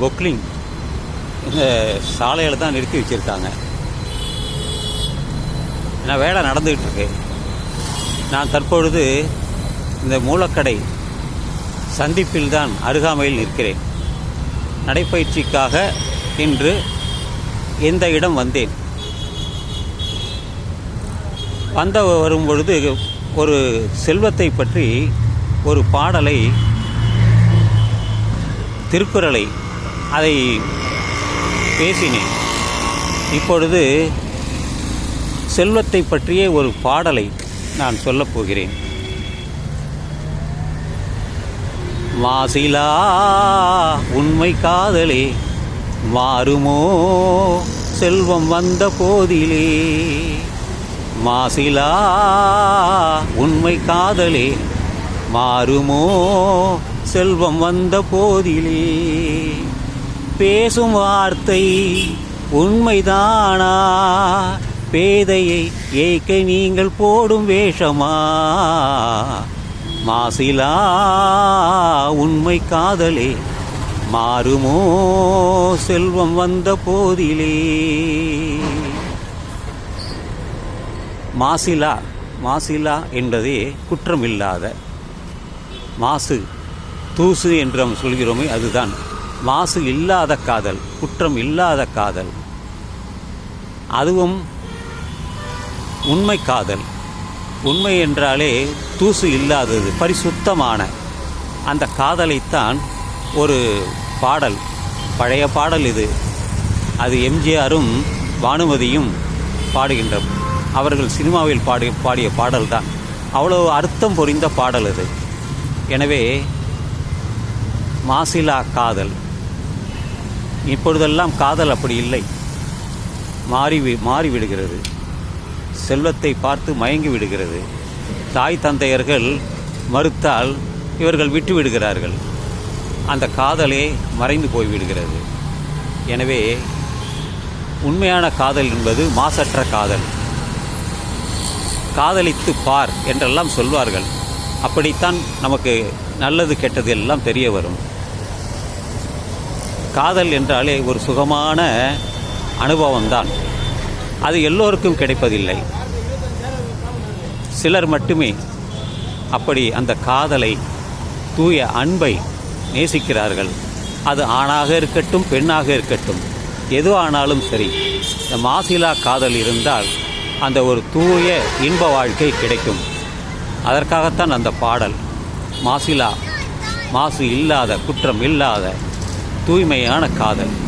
பொக்லிங் இந்த சாலையில் தான் நிறுத்தி வச்சுருக்காங்க. ஏன்னா வேலை நடந்துக்கிட்டு இருக்கு நான் தற்பொழுது இந்த மூலக்கடை சந்திப்பில் தான் அருகாமையில் நிற்கிறேன். நடைப்பயிற்சிக்காக இன்று இந்த இடம் வந்தேன். வந்த வரும் பொழுது ஒரு செல்வத்தை பற்றி ஒரு பாடலை திருக்குறளை அதை பேசினேன். இப்பொழுது செல்வத்தை பற்றிய ஒரு பாடலை நான் சொல்லப் போகிறேன். மாசிலா உண்மை காதலே மாறுமோ செல்வம் வந்த போதிலே. மாசிலா உண்மை காதலே மாறுமோ செல்வம் வந்த போதிலே. பேசும் வார்த்தை உண்மைதானா? பேதையை ஏய்க்க நீங்கள் போடும் வேஷமா? மாசிலா உண்மை காதலே மாறுமோ செல்வம் வந்த போதிலே? மாசிலா மாசிலா என்பதே குற்றமில்லாத மாசு தூசு என்று நாம் சொல்கிறோமே அதுதான். மாசு இல்லாத காதல் குற்றம் இல்லாத காதல். அதுவும் உண்மை காதல். உண்மை என்றாலே தூசு இல்லாதது பரிசுத்தமான. அந்த காதலைத்தான் ஒரு பாடல் பழைய பாடல் இது. அது எம்ஜிஆரும் பானுமதியும் பாடுகின்ற அவர்கள் சினிமாவில் பாடி பாடிய பாடல் தான் அவ்வளோ அர்த்தம் பொறிந்த பாடல் அது. எனவே மாசிலா காதல். இப்பொழுதெல்லாம் காதல் அப்படி இல்லை. மாறி வி- மாறிவிடுகிறது செல்வத்தை பார்த்து மயங்கி விடுகிறது. தாய் தந்தையர்கள் மறுத்தால் இவர்கள் விட்டு விடுகிறார்கள். அந்த காதலே மறைந்து போய்விடுகிறது எனவே உண்மையான காதல் என்பது மாசற்ற காதல். காதலித்து பார் என்றெல்லாம் சொல்வார்கள். அப்படித்தான் நமக்கு நல்லது கெட்டது எல்லாம் தெரிய வரும். காதல் என்றாலே ஒரு சுகமான அனுபவம்தான். அது எல்லோருக்கும் கிடைப்பதில்லை. சிலர் மட்டுமே அப்படி அந்த காதலை தூய அன்பை நேசிக்கிறார்கள். அது ஆணாக இருக்கட்டும் பெண்ணாக இருக்கட்டும் எது ஆனாலும் சரி இந்த மாசிலா காதல் இருந்தால் அந்த ஒரு தூய இன்ப வாழ்க்கை கிடைக்கும். அதற்காகத்தான் அந்த பாடல் மாசிலா மாசு இல்லாத குற்றம் இல்லாத தூய்மையான காதல்.